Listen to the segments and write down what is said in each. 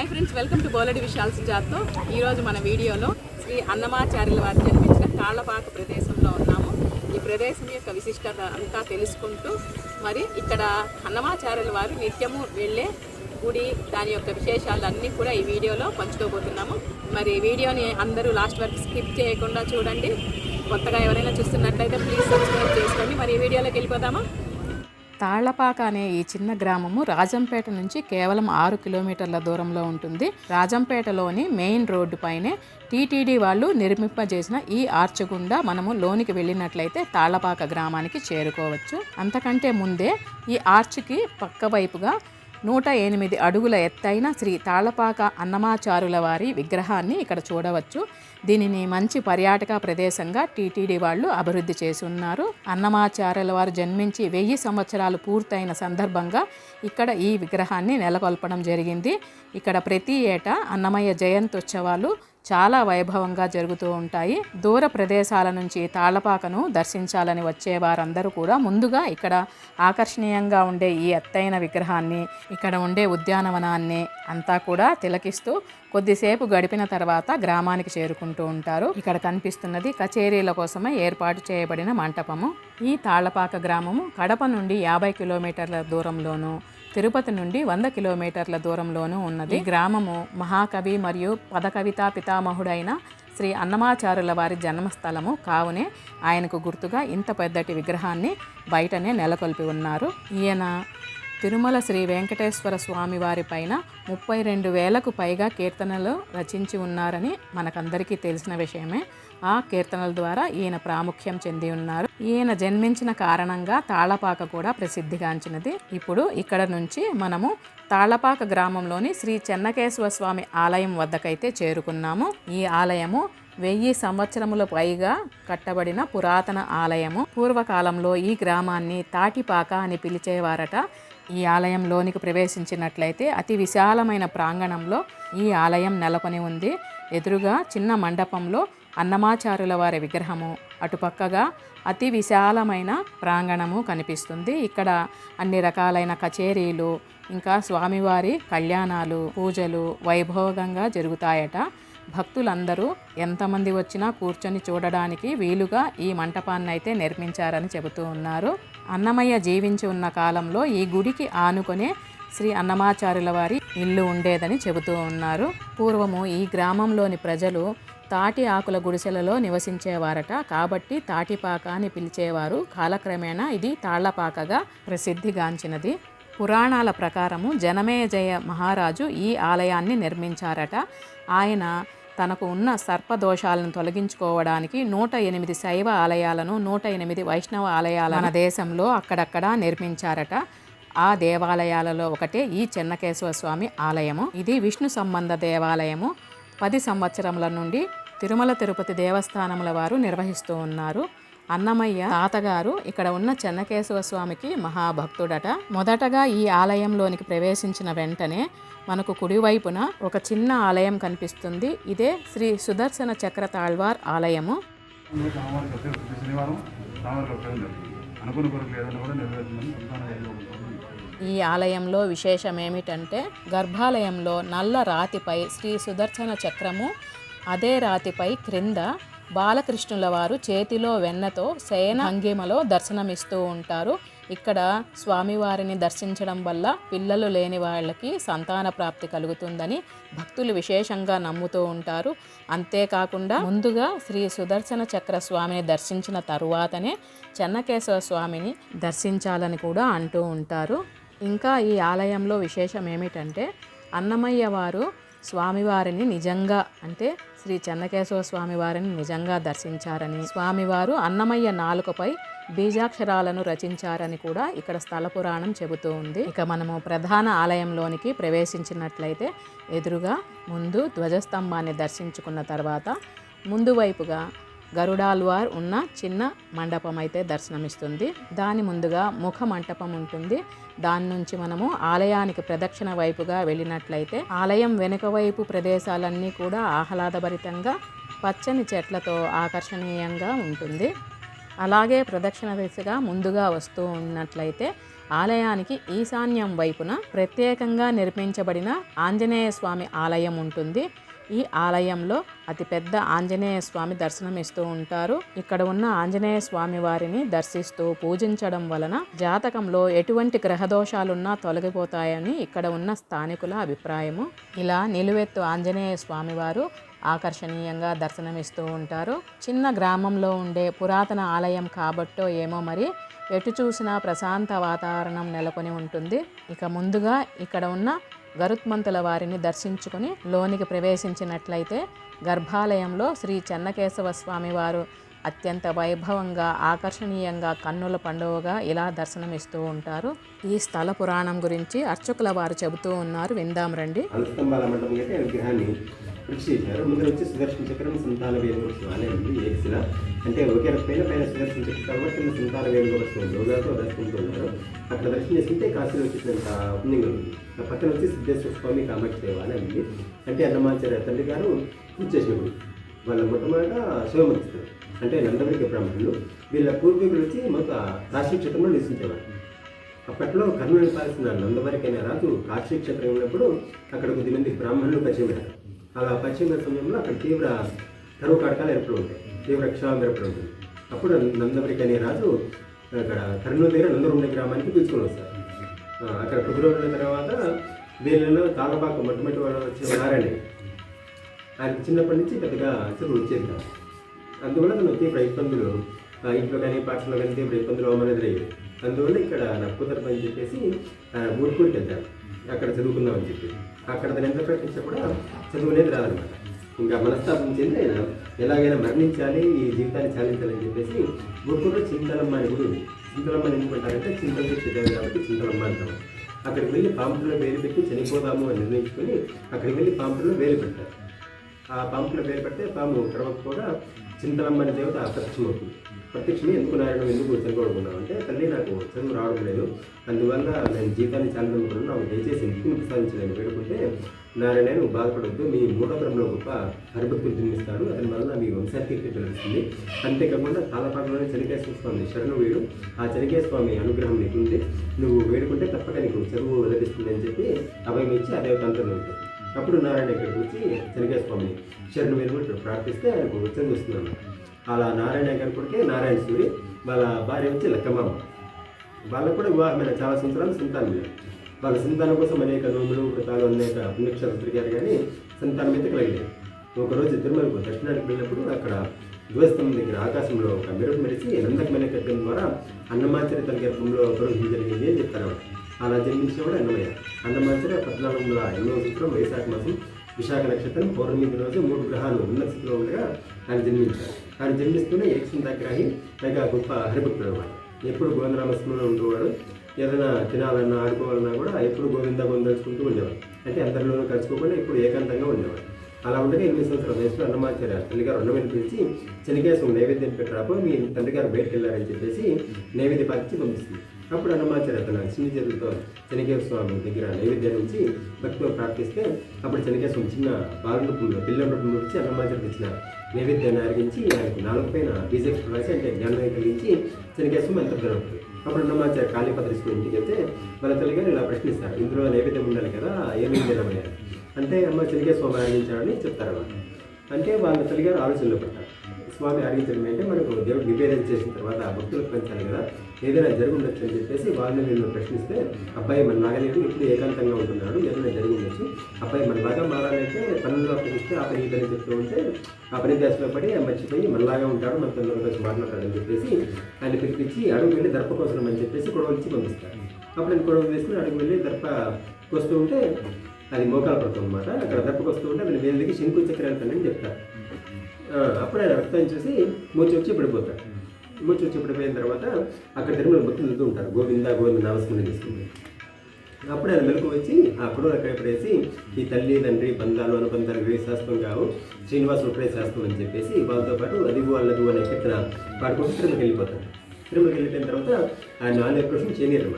Hi friends welcome to బోలడి విశాల్ సుజాత్తో ఈరోజు మన వీడియోలో శ్రీ అన్నమాచార్యుల వారు జన్మించిన కాళ్ళపాక ప్రదేశంలో ఉన్నాము. ఈ ప్రదేశం యొక్క విశిష్టత అంతా తెలుసుకుంటూ మరి ఇక్కడ అన్నమాచార్యుల వారు నిత్యము వెళ్ళే గుడి దాని యొక్క విశేషాలు అన్నీ కూడా ఈ వీడియోలో పంచుకోబోతున్నాము. మరి వీడియోని అందరూ లాస్ట్ వరకు స్కిప్ చేయకుండా చూడండి. కొత్తగా ఎవరైనా చూస్తున్నట్లయితే ప్లీజ్ సబ్స్క్రైబ్ చేసుకోండి మరి ఈ వీడియోలోకి వెళ్ళిపోదామా? తాళ్ళపాక అనే ఈ చిన్న గ్రామము రాజంపేట నుంచి కేవలం ఆరు కిలోమీటర్ల దూరంలో ఉంటుంది. రాజంపేటలోని మెయిన్ రోడ్డు పైనే టీటీడీ వాళ్ళు నిర్మింపజేసిన ఈ ఆర్చ్ గుండా మనము లోనికి వెళ్ళినట్లయితే తాళ్ళపాక గ్రామానికి చేరుకోవచ్చు. అంతకంటే ముందే ఈ ఆర్చ్కి పక్క వైపుగా నూట ఎనిమిది అడుగుల ఎత్తైన శ్రీ తాళపాక అన్నమాచారుల వారి విగ్రహాన్ని ఇక్కడ చూడవచ్చు. దీనిని మంచి పర్యాటక ప్రదేశంగా టీటీడీ వాళ్ళు అభివృద్ధి చేసి ఉన్నారు అన్నమాచార్యుల వారు జన్మించి వెయ్యి సంవత్సరాలు పూర్తయిన సందర్భంగా ఇక్కడ ఈ విగ్రహాన్ని నెలకొల్పడం జరిగింది. ఇక్కడ ప్రతి ఏటా అన్నమయ్య జయంత్యుత్సవాలు చాలా వైభవంగా జరుగుతూ ఉంటాయి. దూర ప్రదేశాల నుంచి తాళ్ళపాకను దర్శించాలని వచ్చే వారందరూ కూడా ముందుగా ఇక్కడ ఆకర్షణీయంగా ఉండే ఈ ఎత్తైన విగ్రహాన్ని ఇక్కడ ఉండే ఉద్యానవనాన్ని అంతా కూడా తిలకిస్తూ కొద్దిసేపు గడిపిన తర్వాత గ్రామానికి చేరుకుంటూ ఉంటారు. ఇక్కడ కనిపిస్తున్నది కచేరీల కోసమే ఏర్పాటు చేయబడిన మంటపము. ఈ తాళ్ళపాక గ్రామము కడప నుండి యాభై కిలోమీటర్ల దూరంలోనూ తిరుపతి నుండి వంద కిలోమీటర్ల దూరంలోనూ ఉన్నది. గ్రామము మహాకవి మరియు పదకవితా పితామహుడైన శ్రీ అన్నమాచారుల వారి జన్మస్థలము కావునే ఆయనకు గుర్తుగా ఇంత పెద్దటి విగ్రహాన్ని బయటనే నెలకొల్పి ఉన్నారు. ఈయన తిరుమల శ్రీ వెంకటేశ్వర స్వామి వారి పైన ముప్పై రెండు వేలకు పైగా కీర్తనలు రచించి ఉన్నారని మనకందరికీ తెలిసిన విషయమే. ఆ కీర్తనల ద్వారా ఈయన ప్రాముఖ్యం చెంది ఉన్నారు. ఈయన జన్మించిన కారణంగా తాళపాక కూడా ప్రసిద్ధిగాంచినది. ఇప్పుడు ఇక్కడ నుంచి మనము తాళపాక గ్రామంలోని శ్రీ చెన్నకేశ్వర స్వామి ఆలయం వద్దకైతే చేరుకున్నాము. ఈ ఆలయము వెయ్యి సంవత్సరముల పైగా కట్టబడిన పురాతన ఆలయము. పూర్వకాలంలో ఈ గ్రామాన్ని తాటిపాక అని పిలిచేవారట. ఈ ఆలయంలోనికి ప్రవేశించినట్లయితే అతి విశాలమైన ప్రాంగణంలో ఈ ఆలయం నెలకొని ఉంది. ఎదురుగా చిన్న మండపంలో అన్నమాచారుల వారి విగ్రహము. అటుపక్కగా అతి విశాలమైన ప్రాంగణము కనిపిస్తుంది. ఇక్కడ అన్ని రకాలైన కచేరీలు ఇంకా స్వామివారి కళ్యాణాలు పూజలు వైభోగంగా జరుగుతాయట. భక్తులందరూ ఎంతమంది వచ్చినా కూర్చొని చూడడానికి వీలుగా ఈ మంటపాన్ని అయితే నిర్మించారని చెబుతూ ఉన్నారు. అన్నమయ్య జీవించి ఉన్న కాలంలో ఈ గుడికి ఆనుకొనే శ్రీ అన్నమాచార్యుల వారి ఇల్లు ఉండేదని చెబుతూ ఉన్నారు. పూర్వము ఈ గ్రామంలోని ప్రజలు తాటి ఆకుల గుడిసెలలో నివసించేవారట. కాబట్టి తాటిపాక అని పిలిచేవారు. కాలక్రమేణా ఇది తాళ్ళపాకగా ప్రసిద్ధిగాంచినది. పురాణాల ప్రకారము జనమేజయ మహారాజు ఈ ఆలయాన్ని నిర్మించారట. ఆయన తనకు ఉన్న సర్పదోషాలను తొలగించుకోవడానికి నూట ఎనిమిది శైవ ఆలయాలను నూట ఎనిమిది వైష్ణవ ఆలయాలను మన దేశంలో అక్కడక్కడ నిర్మించారట. ఆ దేవాలయాలలో ఒకటే ఈ చెన్నకేశవ స్వామి ఆలయము. ఇది విష్ణు సంబంధ దేవాలయము. పది సంవత్సరముల నుండి తిరుమల తిరుపతి దేవస్థానముల వారు నిర్వహిస్తూ ఉన్నారు. అన్నమయ్య తాతగారు ఇక్కడ ఉన్న చెన్నకేశవ స్వామికి మహాభక్తుడట. మొదటగా ఈ ఆలయంలోనికి ప్రవేశించిన వెంటనే మనకు కుడివైపున ఒక చిన్న ఆలయం కనిపిస్తుంది. ఇదే శ్రీ సుదర్శన చక్ర తాళ్వార్ ఆలయము. అనుకున్న కొరకు కూడా నెరవేరుతుందని ఈ ఆలయంలో విశేషం ఏమిటంటే గర్భాలయంలో నల్ల రాతిపై శ్రీ సుదర్శన చక్రము అదే రాతిపై క్రింద బాలకృష్ణుల వారు చేతిలో వెన్నతో శయన అంగిమలో దర్శనమిస్తూ ఉంటారు. ఇక్కడ స్వామివారిని దర్శించడం వల్ల పిల్లలు లేని వాళ్ళకి సంతాన ప్రాప్తి కలుగుతుందని భక్తులు విశేషంగా నమ్ముతూ ఉంటారు. అంతేకాకుండా ముందుగా శ్రీ సుదర్శన చక్ర స్వామిని దర్శించిన తరువాతనే చెన్నకేశవ స్వామిని దర్శించాలని కూడా అంటూ ఉంటారు. ఇంకా ఈ ఆలయంలో విశేషం ఏమిటంటే అన్నమయ్య వారు స్వామివారిని నిజంగా అంటే శ్రీ చెన్నకేశవ స్వామివారిని నిజంగా దర్శించారని స్వామివారు అన్నమయ్య నాలుకపై బీజాక్షరాలను రచించారని కూడా ఇక్కడ స్థల పురాణం చెబుతూ ఉంది. ఇక మనము ప్రధాన ఆలయంలోనికి ప్రవేశించినట్లయితే ఎదురుగా ముందు ధ్వజస్తంభాన్ని దర్శించుకున్న తర్వాత ముందు వైపుగా గరుడాల్వార్ ఉన్న చిన్న మండపం అయితే దర్శనమిస్తుంది. దాని ముందుగా ముఖ మంటపం ఉంటుంది. దాని నుంచి మనము ఆలయానికి ప్రదక్షిణ వైపుగా వెళ్ళినట్లయితే ఆలయం వెనుక వైపు ప్రదేశాలన్నీ కూడా ఆహ్లాదభరితంగా పచ్చని చెట్లతో ఆకర్షణీయంగా ఉంటుంది. అలాగే ప్రదక్షిణ దిశగా ముందుగా వస్తూ ఉన్నట్లయితే ఆలయానికి ఈశాన్యం వైపున ప్రత్యేకంగా నిర్మించబడిన ఆంజనేయ స్వామి ఆలయం ఉంటుంది. ఈ ఆలయంలో అతిపెద్ద ఆంజనేయ స్వామి దర్శనం ఇస్తూ ఉంటారు. ఇక్కడ ఉన్న ఆంజనేయ స్వామి వారిని దర్శిస్తూ పూజించడం వలన జాతకంలో ఎటువంటి గ్రహ దోషాలున్నా తొలగిపోతాయని ఇక్కడ ఉన్న స్థానికుల అభిప్రాయము. ఇలా నిలువెత్తు ఆంజనేయ స్వామి వారు ఆకర్షణీయంగా దర్శనమిస్తూ ఉంటారు. చిన్న గ్రామంలో ఉండే పురాతన ఆలయం కాబట్టో ఏమో మరి ఎటు చూసినా ప్రశాంత వాతావరణం నెలకొని ఉంటుంది. ఇక ముందుగా ఇక్కడ ఉన్న గరుత్మంతుల వారిని దర్శించుకుని లోనికి ప్రవేశించినట్లయితే గర్భాలయంలో శ్రీ చెన్నకేశవ స్వామి వారు అత్యంత వైభవంగా ఆకర్షణీయంగా కన్నుల పండుగగా ఇలా దర్శనమిస్తూ ఉంటారు. ఈ స్థల పురాణం గురించి అర్చకుల వారు చెబుతూ ఉన్నారు. విందాం రండి. కృషి చేశారు ముందు వచ్చి సుదర్శన చక్రం సంతాన వేణుగోత్సవం ఆలయం ఉంది ఏకశిల అంటే ఒకే పైన పైన సుదర్శన చక్రం కాబట్టి కింద సంతాన వేణుగోత్సవం యోగాతో దర్శించుకుంటున్నారు అక్కడ దర్శనం చేస్తుంటే కాశీలో వచ్చేసినంత పుణ్యం ఉంది. ఆ పక్కన వచ్చి సిద్ధేశ్వర స్వామి కామాక్షి దేవాలయం ఉంది. అంటే అన్నమాచార్య తండ్రి గారు పూజ చేసినప్పుడు వాళ్ళ మొట్టమొదట శివమతిస్తారు అంటే నందవరికి బ్రాహ్మణులు వీళ్ళ పూర్వీకులు వచ్చి మాకు కాశీ క్షేత్రంలో నివసించేవారు. అప్పట్లో కర్ణుని పాలిసిన నందవరికి రాజు కాశీ క్షేత్రం ఉన్నప్పుడు అక్కడ కొద్దిమంది బ్రాహ్మణులు పరిచయం అలా పశ్చిమ సమయంలో అక్కడ తీవ్ర కరువు కాటకాలు ఏర్పడి ఉంటాయి తీవ్ర క్షామం ఏర్పడి ఉంటుంది అప్పుడు నందవరికి అనే రాజు అక్కడ కర్నూలు దగ్గర నందరుండ గ్రామానికి తీసుకుని వస్తారు. అక్కడ కొద్ది రోజుల తర్వాత వీళ్ళలో తాగబాక మొట్టమొదటి వాళ్ళు వచ్చి నారాయణ ఆయనకి చిన్నప్పటి నుంచి పెద్దగా అసలు వచ్చేది కాదు అందువల్ల తను తీవ్ర ఇబ్బందులు ఇంట్లో కానీ పాఠశాలలో కానీ తీవ్ర ఇబ్బందులు అవమానం ఎదురయ్యేవి అందువల్ల ఇక్కడ నాకు చెప్పేసి ఊరుకుంటే అక్కడ చదువుకుందామని చెప్పి అక్కడ నిద్ర ఎంత కూడా చదువు అనేది రాదనమాట. ఇంకా మనస్తాపం చెంది ఆయన ఎలాగైనా మరణించాలి ఈ జీవితాన్ని చాలించాలని చెప్పేసి ఊరుకూరులో చింతలమ్మ అని కూడా ఉంది. చింతలమ్మ ఎందుకుంటారంటే చింతలు చేసేది కాబట్టి చింతలమ్మ అంటారు. అక్కడికి వెళ్ళి పాంపులో వేలు పెట్టి చనిపోదాము అని నిర్ణయించుకొని అక్కడికి వెళ్ళి పాంపులో వేలు పెట్టారు. ఆ పాంపులో వేలు పెడితే పాము కడవకపోగా చింతలమ్మ అనే దేవత అప్రత్యమవుతుంది ప్రత్యక్షమే ఎందుకు నారాయణ ఎందుకు చనిపోడుకున్నావు అంటే తల్లి నాకు చదువు రావడం లేదు. అందువల్ల నేను జీవితాన్ని చాలనుకున్నాను నాకు దయచేసి ఇంటిని ప్రసాదించలేను వేడుకుంటే నారాయణ బాధపడద్దు. మీ మూడో గొప్ప హరిభక్తులు జన్మిస్తాడు అతని వల్ల మీ వంశాకీర్తి తెలుస్తుంది. అంతేకాకుండా తాళపాకలోనే చెనికేశ్వర స్వామి శరణు వేడు ఆ చెనికేశ్వర స్వామి అనుగ్రహం నీకుంది. నువ్వు వేడుకుంటే తప్పక నీకు చదువు లభిస్తుంది అని చెప్పి అభయం ఇచ్చి ఆ దేవత అప్పుడు నారాయణ ఇక్కడికి వచ్చి చెనికేశ్వర స్వామి శరణు వేడుకుంటూ ప్రార్థిస్తే ఆయనకు చదువు వస్తుంది అలా నారాయణ గారి కొడుకే నారాయణ సూరి వాళ్ళ భార్య వచ్చి లక్కమ్మ వాళ్ళకు కూడా వివాహమైన చాలా సంవత్సరాలు సంతానం లేదు. వాళ్ళ సంతానం కోసం అనేక నోములు వ్రతాలు అనేక పుణ్యక్షరాలు తిరిగారు కానీ సంతానం అయితే కలగలేదు. ఒకరోజు తిరుమలకు దక్షిణానికి వెళ్ళినప్పుడు అక్కడ ధ్వస్తంభం దగ్గర ఆకాశంలో ఒక మెరుపు మెరిసి నందకమైన కట్టడం ద్వారా అన్నమాచార్య తన గర్భంలో ప్రవేశం జరిగింది అని చెప్తారు అలా జన్మించిన కూడా అన్నమయ్య. అన్నమాచార్య పద్నాలుగు వందల ఎనిమిదవ సంవత్సరం వైశాఖ మాసం విశాఖ నక్షత్రం పౌర్ణమి రోజు మూడు గ్రహాలు ఉన్న స్థితిలో ఉండగా ఆయన జన్మించారు. ఆయన జన్మిస్తూనే యక్షుని దగ్గర పైగా గొప్ప హరిభక్తుడు అనమాట ఎప్పుడు గోవిందరామస్మలో ఉండేవాడు ఏదైనా తినాలన్నా ఆడుకోవాలన్నా కూడా ఎప్పుడు గోవింద గోవిందలుచుకుంటూ ఉండేవాడు. అంటే అందరిలోనూ కలుసుకోకుండా ఇప్పుడు ఏకాంతంగా ఉండేవాడు. అలా ఉండగా ఎనిమిది సంవత్సరాల వయసులో అన్నమాచార్య తల్లిగారు అన్నమని పిలిచి శనికేశం నైవేద్యం పెట్టరాపో మీ తండ్రి గారు బయటకు వెళ్ళారని చెప్పేసి నైవేద్య పాటించి పంపిస్తుంది. అప్పుడు అన్నమాచార్య తన చిన్న చేతులతో చెనకేశ్వర స్వామి దగ్గర నైవేద్యం నుంచి భక్తితో ప్రార్థిస్తే అప్పుడు చెనకేశ్వరం చిన్న బాల రూపంలో పిల్లల రూపంలో వచ్చి అన్నమాచార్య ఇచ్చిన నైవేద్యాన్ని అరిగించి ఆయనకు నాలుగు పైన బీజేపీ రాసి అంటే జ్ఞానం కలిగించి చెనకేశ్వరం ఎంత జరుగుతుంది అప్పుడు అన్నమాచార్య ఖాళీ ఇంటికి వెళ్తే వాళ్ళ తల్లిగారు ఇలా ప్రశ్నిస్తారు. ఇందులో నైవేద్యం ఉండాలి కదా ఏమేమి తినమయ్యారు అంటే అమ్మ చెనకేశ్వరం స్వామి ఆరాధించాడని చెప్తారు అన్నమాట అంటే వాళ్ళ తల్లిగారు ఆలోచనలో పడతారు స్వామి ఆరాధించడం అంటే మనకు దేవుడు నివేదన చేసిన తర్వాత ఆ భక్తులకు పెంచాలి కదా. ఏదైనా జరుగుండొచ్చు అని చెప్పేసి వాళ్ళని నేను ప్రశ్నిస్తే అబ్బాయి మన నాగలేదు ఇప్పుడు ఏకాంతంగా ఉంటున్నాడు ఏదైనా జరిగి అబ్బాయి మన బాగా మారాలంటే పనుల్లో అప్పగిస్తే ఆ పని ఇదని చెప్తూ ఉంటే ఆ పని దశలో పడి మర్చిపోయి మనలాగా ఉంటాడు మన తల్లి కలిసి మాట్లాడతాడని చెప్పేసి ఆయన పిలిపించి అడుగు వెళ్ళి దర్ప కోసం అని చెప్పేసి గొడవలిచ్చి పంపిస్తాడు అప్పుడు నేను గొడవ వేసుకుని అడుగు వెళ్ళి దర్ప వస్తూ ఉంటే అది మోకాల పడుతుంది అనమాట అక్కడ దెబ్బకు వస్తూ ఉంటే అది వేదికి శంకు చక్రాలు అని చెప్తారు. అప్పుడు ఆయన రక్తం చూసి మూచి వచ్చి పడిపోతాడు. మూచి వచ్చి పడిపోయిన తర్వాత అక్కడ తిరుమల భక్తులు వెళ్తూ ఉంటారు. గోవింద గోవింద నామస్మరణ చేసుకుంటారు. అప్పుడు ఆయన మెలకు వచ్చి ఆ అక్కడ పడేసి ఈ తల్లి తండ్రి బంధాలు అనుబంధాలు ఇవే శాస్త్రం కావు. శ్రీనివాసులు ఒకటే శాస్త్రం అని చెప్పేసి వాళ్ళతో పాటు అదిగు అల్లదు అనే కీర్తన పాడుకుంటూ తిరుమలకి వెళ్ళిపోతాడు. తిరుమలకి వెళ్ళిపోయిన తర్వాత ఆయన నాలుగు ప్రశ్న చేయలేరు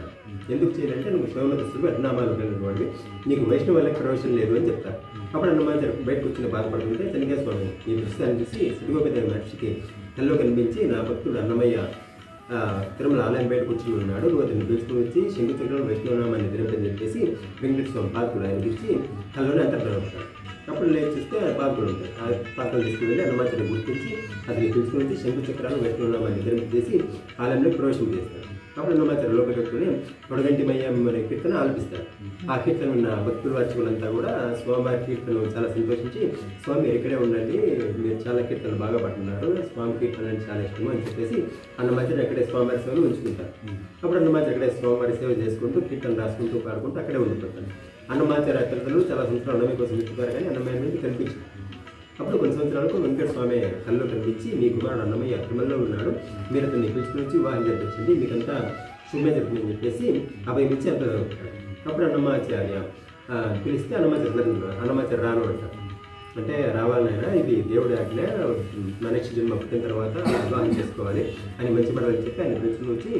ఎందుకు చేయాలంటే నువ్వు శివమతస్తుడు అన్నమాలు కలిగినవాడివి నీకు వైష్ణవ వాళ్ళకి ప్రవేశం లేదు అని చెప్తారు. అప్పుడు అన్నమాచారు బయట వచ్చిన బాధపడుతుంటే చెన్నకేశ్వర స్వామి ఈ దృశ్యాన్ని చూసి సిడిగోపేద మహర్షికి కల్లో కనిపించి నా భక్తుడు అన్నమయ్య తిరుమల ఆలయం బయట కూర్చుని ఉన్నాడు. నువ్వు అతన్ని పిలుచుకుని వచ్చి శంకు చక్రం వైష్ణవనామాన్ని దినపని చెప్పేసి వెంకటేశ్వర స్వామి పార్కులు ఆయన ఇచ్చి కళ్ళలోనే అంతర్ధానం అవుతాడు అప్పుడు నేను చూస్తే ఆ పార్కులు ఉంటాయి. ఆ పార్కులు తీసుకుని వెళ్ళి గుర్తించి అతన్ని పిలుచుకుని వచ్చి శంకు చక్రాలు వైష్ణవనామాన్ని దినపేసి ఆలయంలో ప్రవేశం చేస్తాడు. అప్పుడు హనుమంతుడు లోపల పెట్టుకుని పొడగంటి మయ్యం అనే కీర్తన ఆలపిస్తారు. ఆ కీర్తన ఉన్న భక్తులు అర్చకులంతా కూడా స్వామివారి కీర్తన చాలా సంతోషించి స్వామి ఇక్కడే ఉండండి మీరు చాలా కీర్తనలు బాగా పట్టున్నారు స్వామి కీర్తన అంటే చాలా ఇష్టము అని చెప్పేసి అన్నమాచారి అక్కడే స్వామివారి సేవలు ఉంచుకుంటారు. అప్పుడు అన్నమాచారి అక్కడే స్వామివారి సేవ చేసుకుంటూ కీర్తన రాసుకుంటూ పాడుకుంటూ అక్కడే ఉండిపోతాను అన్నమాచారి అతిథులు చాలా సంవత్సరాలు అన్నమయ్య కోసం వెతుకుతారు కానీ అన్నమయ్య నుంచి కనిపించింది అప్పుడు కొన్ని సంవత్సరాలకు వెంకట స్వామి కళ్ళు కనిపించి మీ కుమారుడు అన్నమయ్య తిరుమలలో ఉన్నాడు. మీరు అతన్ని పిలుచుకుని వచ్చి వివాహం జరిపించండి మీకంతా శుభ్మే జరుగుతుందని చెప్పేసి అభయం ఇచ్చి అప్పుడు అన్నమాచార్య పిలిస్తే అన్నమాచార్య అన్నమాచార్య రాను అంటారు. అంటే రావాలైనా ఇది దేవుడి ఆజ్ఞ నా నెక్స్ట్ జన్మ పుట్టిన తర్వాత వివాహం చేసుకోవాలి. అని మంచి పడవని చెప్పి ఆయన పిలుచుకుని వచ్చి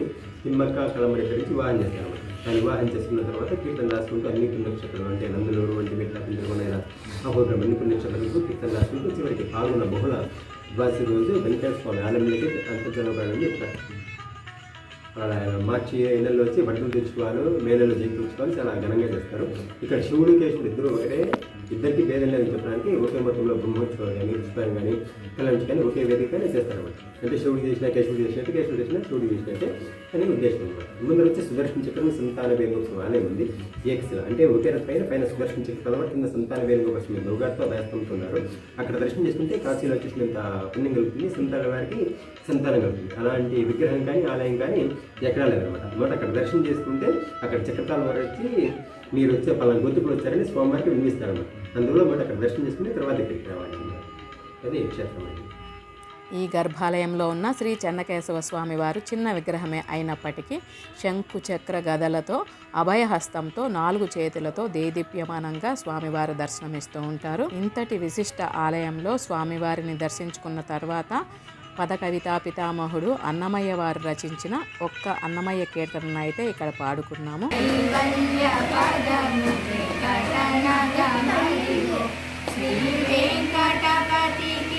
తిమ్మక్క కలమరి నుంచి వివాహం చేస్తారు ఆయన వివాహం చేసుకున్న తర్వాత కీర్తన రాసుకుంటూ అన్ని పుణ్యక్షేత్రాలు అంటే నందులూరు వంటి మెట్ల పిందరుకునైనా అహోగ్రం అన్ని పుణ్యక్షేత్రాలకు కీర్తన రాసుకుంటూ చివరికి పాల్గొన్న బహుళ వివాసి రోజు వెంకటేశ్వర స్వామి ఆలయంలోకి అంతర్జనపడని చెప్తారు మార్చి నెలలో వచ్చి బట్టలు తెచ్చుకోవాలి మే నెలలో చాలా ఘనంగా చేస్తారు. ఇక్కడ శివుడు కేశవుడు ఇద్దరు ఒకటే. ఇద్దరికి భేదం లేదని చెప్పడానికి ఒకే మొత్తంలో బ్రహ్మోత్సవం కానీ పుష్పాన్ని కానీ కళ్యాణం కానీ ఒకే వేదికనే చేస్తారు అంటే శివుడు చేసిన కేశవుడు చేసినట్టు కేశవుడు చేసిన శివుడు చేసినట్టే అని ఉద్దేశం అనమాట. ముందర వచ్చి సుదర్శన చక్రం సంతాన వేణుగోత్సవం అనే ఉంది. ఎక్స్ అంటే ఒకే పైన పైన సుదర్శన చక్రం తర్వాత కింద సంతాన వేణుగోత్సవం నౌగాతో వేస్తుంటున్నారు అక్కడ దర్శనం చేసుకుంటే కాశీలో వచ్చేసినంత పుణ్యం కలుగుతుంది. సంతాన వారికి సంతానం కలుగుతుంది. అలాంటి విగ్రహం కానీ ఆలయం కానీ ఎక్కడా లేదనమాట. అనమాట అక్కడ దర్శనం చేసుకుంటే అక్కడ చక్రతాల వారు వచ్చి మీరు వచ్చే పలానా గొంతుకులు వచ్చారని స్వామివారికి వినిపిస్తారన్నమాట అందువల్ల మాట అక్కడ దర్శనం చేసుకుని తర్వాత ఇక్కడికి రావాలి అది క్షేత్రం ఈ గర్భాలయంలో ఉన్న శ్రీ చెన్నకేశవ స్వామి వారు చిన్న విగ్రహమే అయినప్పటికీ శంకు చక్ర గదలతో అభయహస్తంతో నాలుగు చేతులతో దేదీప్యమానంగా స్వామివారు దర్శనమిస్తూ ఉంటారు. ఇంతటి విశిష్ట ఆలయంలో స్వామివారిని దర్శించుకున్న తర్వాత పద కవితా పితామహుడు అన్నమయ్య వారు రచించిన ఒక్క అన్నమయ్య కీర్తనను అయితే ఇక్కడ పాడుకున్నాము. శ్రీ వెంకటపతికి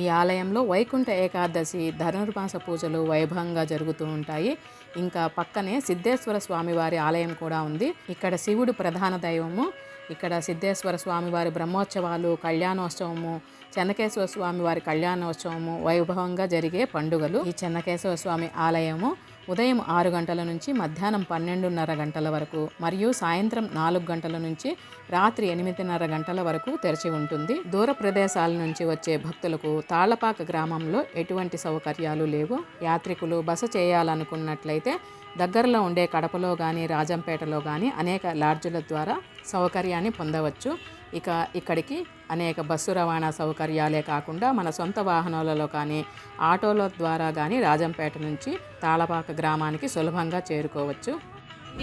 ఈ ఆలయంలో వైకుంఠ ఏకాదశి ధనుర్మాస పూజలు వైభవంగా జరుగుతూ ఉంటాయి. ఇంకా పక్కనే సిద్ధేశ్వర స్వామివారి ఆలయం కూడా ఉంది. ఇక్కడ శివుడు ప్రధాన దైవము. ఇక్కడ సిద్ధేశ్వర స్వామివారి బ్రహ్మోత్సవాలు కళ్యాణోత్సవము చెన్నకేశ్వర స్వామి వారి కళ్యాణోత్సవము వైభవంగా జరిగే పండుగలు. ఈ చెన్నకేశ్వర స్వామి ఆలయము ఉదయం ఆరు గంటల నుంచి మధ్యాహ్నం పన్నెండున్నర గంటల వరకు మరియు సాయంత్రం నాలుగు గంటల నుంచి రాత్రి ఎనిమిదిన్నర గంటల వరకు తెరిచి ఉంటుంది. దూర ప్రదేశాల నుంచి వచ్చే భక్తులకు తాళ్ళపాక గ్రామంలో ఎటువంటి సౌకర్యాలు లేవు. యాత్రికులు బస చేయాలనుకున్నట్లయితే దగ్గరలో ఉండే కడపలో కానీ రాజంపేటలో కానీ అనేక లాడ్జుల ద్వారా సౌకర్యాన్ని పొందవచ్చు. ఇక ఇక్కడికి అనేక బస్సు రవాణా సౌకర్యాలే కాకుండా మన సొంత వాహనాలలో కానీ ఆటోల ద్వారా కానీ రాజంపేట నుంచి తాళపాక గ్రామానికి సులభంగా చేరుకోవచ్చు.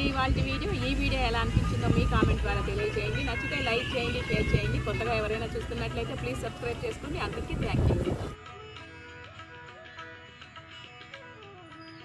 ఇవాళ వీడియో ఈ వీడియో ఎలా అనిపించిందో మీ కామెంట్ ద్వారా తెలియజేయండి. నచ్చితే లైక్ చేయండి షేర్ చేయండి. కొత్తగా ఎవరైనా చూస్తున్నట్లయితే ప్లీజ్ సబ్స్క్రైబ్ చేసుకోండి. అందరికీ థ్యాంక్ యూ.